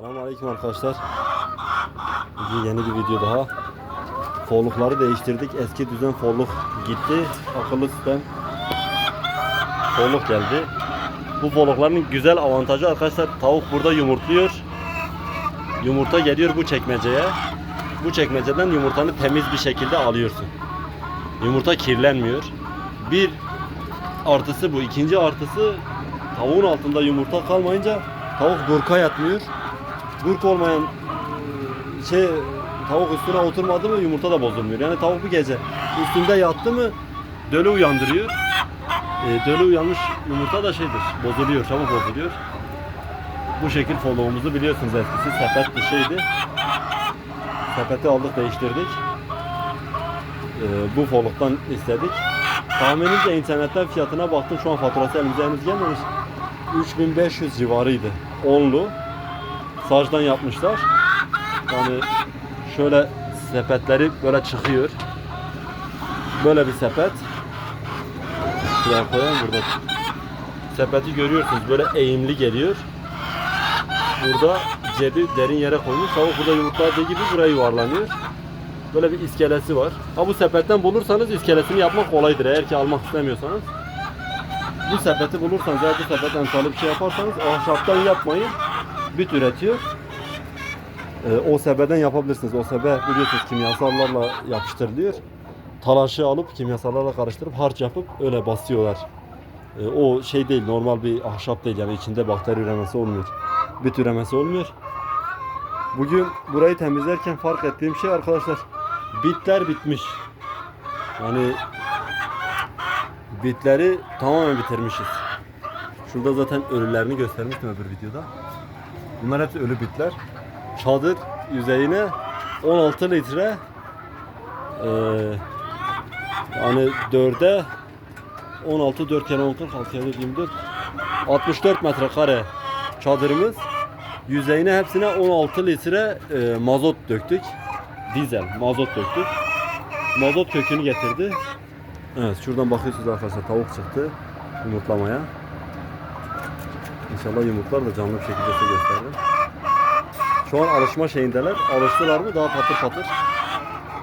Selamünaleyküm arkadaşlar. Yeni bir video daha. Follukları değiştirdik. Eski düzen folluk gitti. Akıllı sistem folluk geldi. Bu follukların güzel avantajı arkadaşlar tavuk burada yumurtluyor. Yumurta geliyor bu çekmeceye. Bu çekmeceden yumurtanı temiz bir şekilde alıyorsun. Yumurta kirlenmiyor. Bir artısı bu. İkinci artısı tavuğun altında yumurta kalmayınca tavuk gurka yatmıyor. Gurk olmayan e, şey tavuk üstüne oturmadı mı yumurta da bozulmuyor. Yani tavuk bir gece üstünde yattı mı dölü uyandırıyor. E, dölü uyanmış yumurta da şeydir bozuluyor çabuk bozuluyor. Bu şekil folloğumuzu biliyorsunuz eskisi sepet bir şeydi. Sepeti aldık değiştirdik. E, bu folluktan istedik. Tahminimce internetten fiyatına baktım şu an faturası elimize henüz gelmemiş. 3500 civarıydı. Onlu. Sajdan yapmışlar. Yani şöyle sepetleri böyle çıkıyor. Böyle bir sepet. Şuraya koyalım burada. Sepeti görüyorsunuz böyle eğimli geliyor. Burada cebi derin yere koymuş. Tavuk burada yumurtladığı gibi buraya yuvarlanıyor. Böyle bir iskelesi var. Ha bu sepetten bulursanız iskelesini yapmak kolaydır. Eğer ki almak istemiyorsanız. Bu sepeti bulursanız eğer bu sepetten salıp bir şey yaparsanız ahşaptan yapmayın. Bit üretiyor. Ee, o sebeden yapabilirsiniz. O sebe biliyorsunuz kimyasallarla yapıştırılıyor. Talaşı alıp kimyasallarla karıştırıp harç yapıp öyle basıyorlar. Ee, o şey değil normal bir ahşap değil yani içinde bakteri üremesi olmuyor. Bit üremesi olmuyor. Bugün burayı temizlerken fark ettiğim şey arkadaşlar bitler bitmiş. Yani bitleri tamamen bitirmişiz. Şurada zaten ölülerini göstermiştim öbür videoda. Bunlar hepsi ölü bitler. Çadır yüzeyine 16 litre eee yani 4'e 16 4 kere 10 46 kere 24 64 metrekare çadırımız yüzeyine hepsine 16 litre eee, mazot döktük. Dizel mazot döktük. Mazot kökünü getirdi. Evet şuradan bakıyorsunuz arkadaşlar tavuk çıktı yumurtlamaya. İnşallah yumurtlar da canlı bir şekilde size gösteririm. Şu an alışma şeyindeler. Alıştılar mı daha patır patır.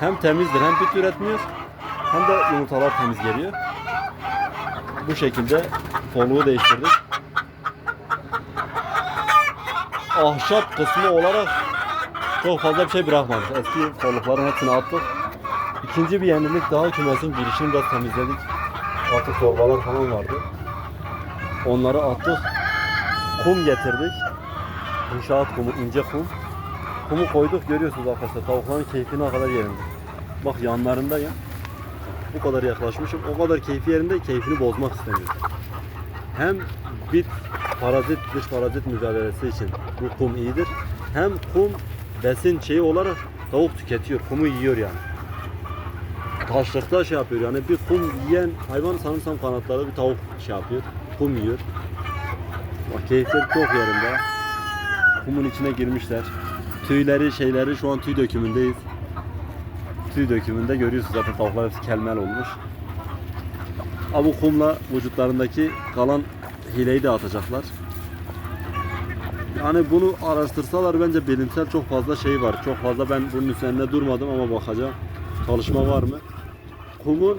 Hem temizdir hem bit üretmiyor. Hem de yumurtalar temiz geliyor. Bu şekilde foluğu değiştirdik. Ahşap kısmı olarak çok fazla bir şey bırakmadık. Eski folukların hepsini attık. İkinci bir yenilik daha kümesin girişini biraz temizledik. Artık torbalar falan vardı. Onları attık. Kum getirdik. İnşaat kumu, ince kum. Kumu koyduk görüyorsunuz arkadaşlar tavukların keyfine kadar yerinde. Bak yanlarında ya. Bu kadar yaklaşmışım. O kadar keyfi yerinde keyfini bozmak istemiyorum. Hem bit parazit dış parazit mücadelesi için bu kum iyidir. Hem kum besin şeyi olarak tavuk tüketiyor. Kumu yiyor yani. Taşlıkta şey yapıyor yani bir kum yiyen hayvan sanırsam kanatları bir tavuk şey yapıyor. Kum yiyor. Keyifleri çok yerinde. Kumun içine girmişler. Tüyleri şeyleri şu an tüy dökümündeyiz. Tüy dökümünde görüyorsunuz zaten tavuklar hepsi kelmel olmuş. Ha bu kumla vücutlarındaki kalan hileyi de atacaklar. Yani bunu araştırsalar bence bilimsel çok fazla şey var. Çok fazla ben bunun üzerinde durmadım ama bakacağım. Çalışma var mı? Kumun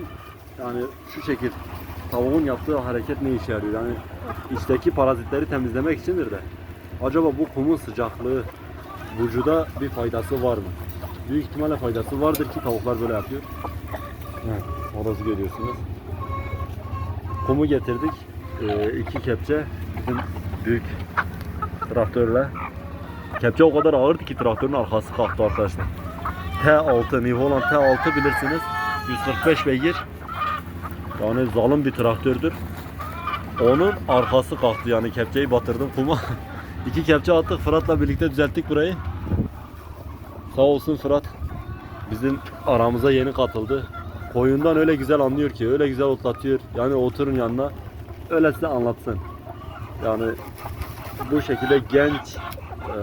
yani şu şekil tavuğun yaptığı hareket ne işe yarıyor? Yani içteki parazitleri temizlemek içindir de. Acaba bu kumun sıcaklığı vücuda bir faydası var mı? Büyük ihtimalle faydası vardır ki tavuklar böyle yapıyor. Evet, orası görüyorsunuz. Kumu getirdik. Ee, iki kepçe bizim büyük traktörle. Kepçe o kadar ağırdı ki traktörün arkası kalktı arkadaşlar. T6, New Holland T6 bilirsiniz. 145 beygir. Yani zalim bir traktördür. Onun arkası kalktı yani kepçeyi batırdım kuma. İki kepçe attık Fırat'la birlikte düzelttik burayı. Sağ olsun Fırat bizim aramıza yeni katıldı. Koyundan öyle güzel anlıyor ki, öyle güzel otlatıyor. Yani oturun yanına, öyle size anlatsın. Yani bu şekilde genç e,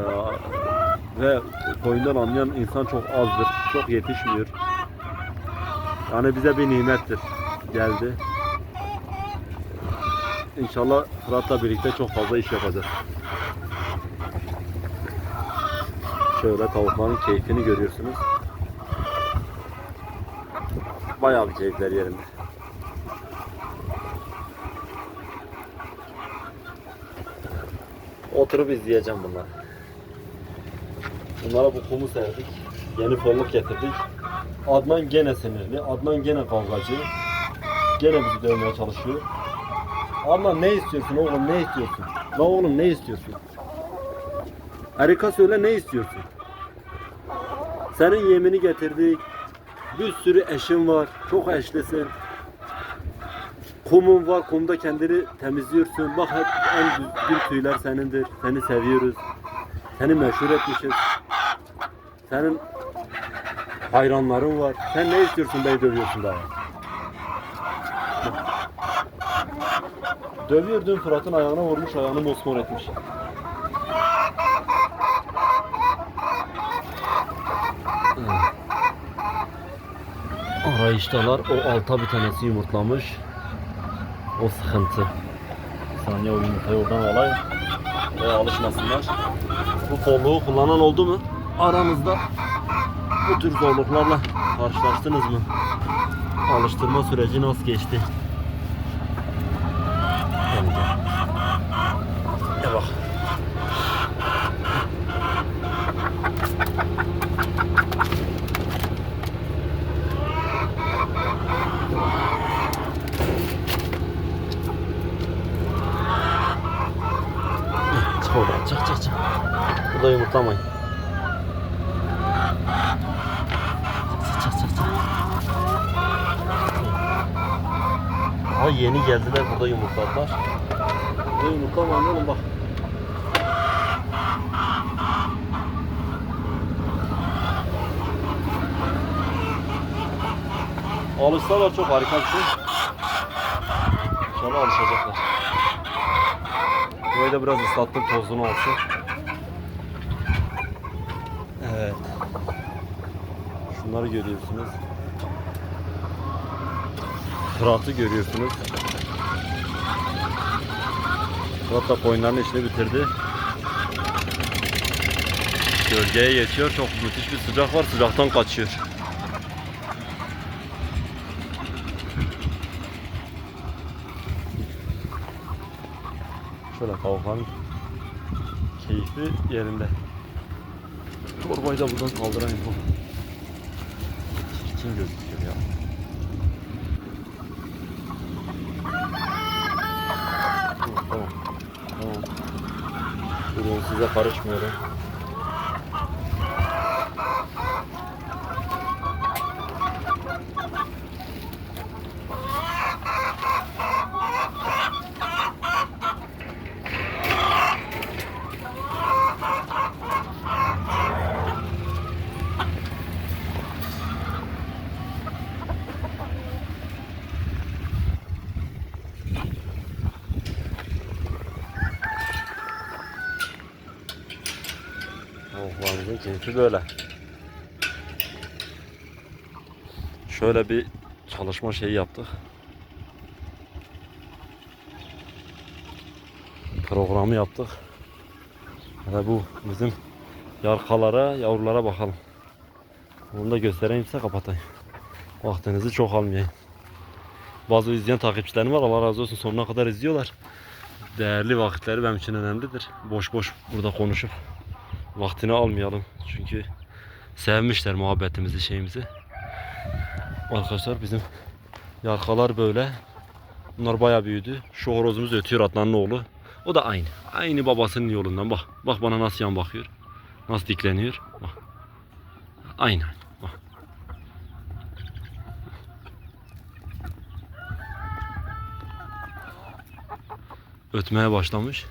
ve koyundan anlayan insan çok azdır, çok yetişmiyor. Yani bize bir nimettir geldi. İnşallah Fırat'la birlikte çok fazla iş yapacağız. Şöyle tavukların keyfini görüyorsunuz. Bayağı bir keyifler yerinde. Oturup izleyeceğim bunları. Bunlara bu kumu serdik. Yeni folluk getirdik. Adnan gene sinirli. Adnan gene kavgacı. Gene bizi dövmeye çalışıyor. Adnan ne istiyorsun oğlum ne istiyorsun? La oğlum ne istiyorsun? Erika söyle ne istiyorsun? Senin yemini getirdik. Bir sürü eşin var. Çok eşlisin. Kumun var. Kumda kendini temizliyorsun. Bak hep en düzgün tüyler senindir. Seni seviyoruz. Seni meşhur etmişiz. Senin hayranların var. Sen ne istiyorsun bey dövüyorsun daha? Dövüyor dün Fırat'ın ayağına vurmuş, ayağını mosmor etmiş. Arayıştalar. O alta bir tanesi yumurtlamış. O sıkıntı. Saniye o yumurtayı oradan alayım. Ve alışmasınlar. Bu kolluğu kullanan oldu mu? Aranızda bu tür zorluklarla karşılaştınız mı? Alıştırma süreci nasıl geçti? 嗯好的好的好的好的好的好的好的好 yeni geldiler burada yumurtladılar. Burada yumurtlamayın oğlum bak. Alışsalar çok harika bir şey. İnşallah alışacaklar. Burayı da biraz ıslattım tozunu alsın. Evet. Şunları görüyorsunuz. Fırat'ı görüyorsunuz. Fırat da koyunların işini bitirdi. Gölgeye geçiyor. Çok müthiş bir sıcak var. Sıcaktan kaçıyor. Şöyle tavukların keyfi yerinde. Torbayı da buradan kaldırayım. Çirkin gözüküyor ya. Size karışmıyorum. Keyfi böyle. Şöyle bir çalışma şeyi yaptık. Programı yaptık. Ve bu bizim yarkalara, yavrulara bakalım. Onu da göstereyim size kapatayım. Vaktinizi çok almayayım. Bazı izleyen takipçilerim var. Allah razı olsun sonuna kadar izliyorlar. Değerli vakitleri benim için önemlidir. Boş boş burada konuşup vaktini almayalım. Çünkü sevmişler muhabbetimizi, şeyimizi. Arkadaşlar bizim yarkalar böyle. Bunlar bayağı büyüdü. Şu horozumuz ötüyor Adnan'ın oğlu. O da aynı. Aynı babasının yolundan. Bak. Bak bana nasıl yan bakıyor. Nasıl dikleniyor. Bak. Aynı. Ötmeye başlamış.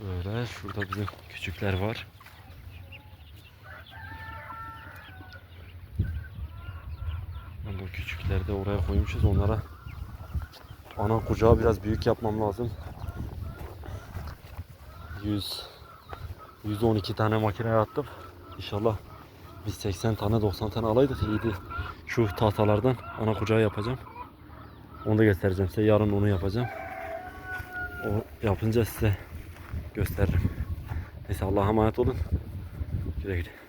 Böyle şurada bizim küçükler var. Bu küçükleri de oraya koymuşuz. Onlara ana kucağı biraz büyük yapmam lazım. 100 112 tane makineye attım. İnşallah biz 80 tane 90 tane alaydık iyiydi. Şu tahtalardan ana kucağı yapacağım. Onu da göstereceğim size. Yarın onu yapacağım. O yapınca size gösteririm. Neyse Allah'a emanet olun. Güle güle.